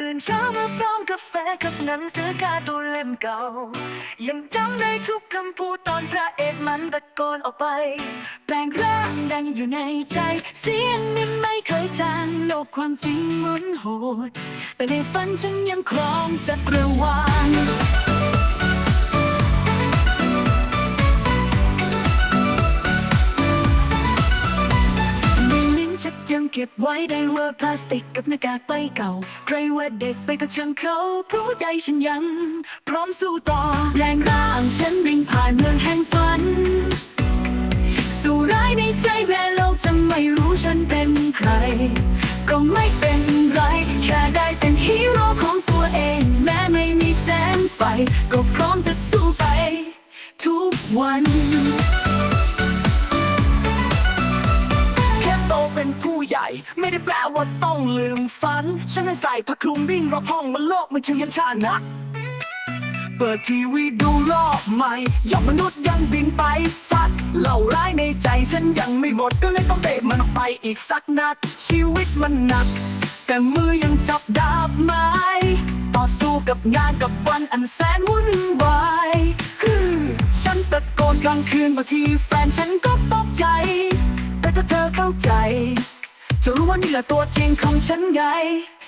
ตื่นเช้ามาพร้อมกาแฟกับหนังสือการ์ตูนเล่มเก่า ยังจำได้ทุกคำพูดตอนพระเอกมันตะโกนออกไป แปลงร่างดังอยู่ในใจ เสียงนี้ไม่เคยจางโลกความจริงหมุนโหด แต่ในฝันฉันยังครองจักรวาล ยังเก็บไว้ได้ว่าพลาสติกกับหน้ากากใบเก่า ใครว่าเด็กไปก็ช่างเขาเพราะใจฉันยัง พร้อมสู้ต่อแรงร่างฉันวิ่งผ่านเมืองแห่งฝัน สู่ร้ายในใจแม้โลกจะไม่รู้ฉันเป็นใคร ก็ไม่เป็นไร แค่ได้เป็นฮีโร่ของตัวเอง แม้ไม่มีแสงไฟ ก็พร้อมจะสู้ไป ทุกวัน ไม่ได้แปลว่าต้องลืมฝัน ฉันให้ใส่ผ้าคลุมวิ่งรอบห้องมันโลกมันช่างยันชานะเปิดทีวีดูรอบใหม่ยอดมนุษย์ยังบินไปฟัดเหล่าร้ายในใจฉันยังไม่หมดก็เลยต้องเตะมันออกไปอีกสักนัด ชีวิตมันหนัก แต่มือยังจับดาบไม้ต่อสู้กับงานกับวันอันแสนวุ่นวายฮึฉันตะโกนกลางคืนบางทีแฟนฉันก็ตกใจ แต่ถ้าเธอเข้าใจ จะรู้ว่านี่แหละตัวจริงของฉันไง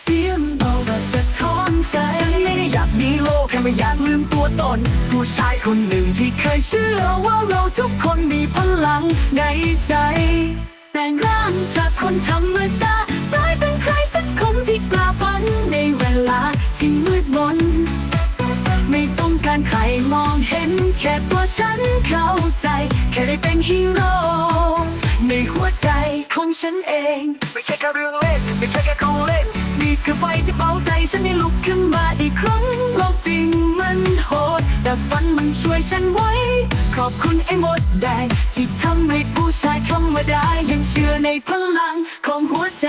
เสียงเบาแบบสะท้อนใจฉันไม่ได้อยากมีโลกแค่ไม่อยากลืมตัวตน ผู้ชายคนหนึ่งที่เคยเชื่อว่าเราทุกคนมีพลังในใจแปลงร่างจากคนธรรมดากลายเป็นใครสักคนที่กล้าฝันในเวลาที่มืดมนไม่ต้องการใครมองเห็น แค่ตัวฉันเข้าใจ แค่ได้เป็นฮีโร่ในหัวใจ ของฉันเอง ไม่ใช่แค่เรื่องเล่น ไม่ใช่แค่ของเล่น นี่คือไฟที่เผาใจฉันให้ลุกขึ้นมาอีกครั้งโลกจริงมันโหด แต่ฝันมันช่วยฉันไว้ ขอบคุณไอ้หมดแดงที่ทำให้ผู้ชายธรรมดายังเชื่อในพลังของหัวใจ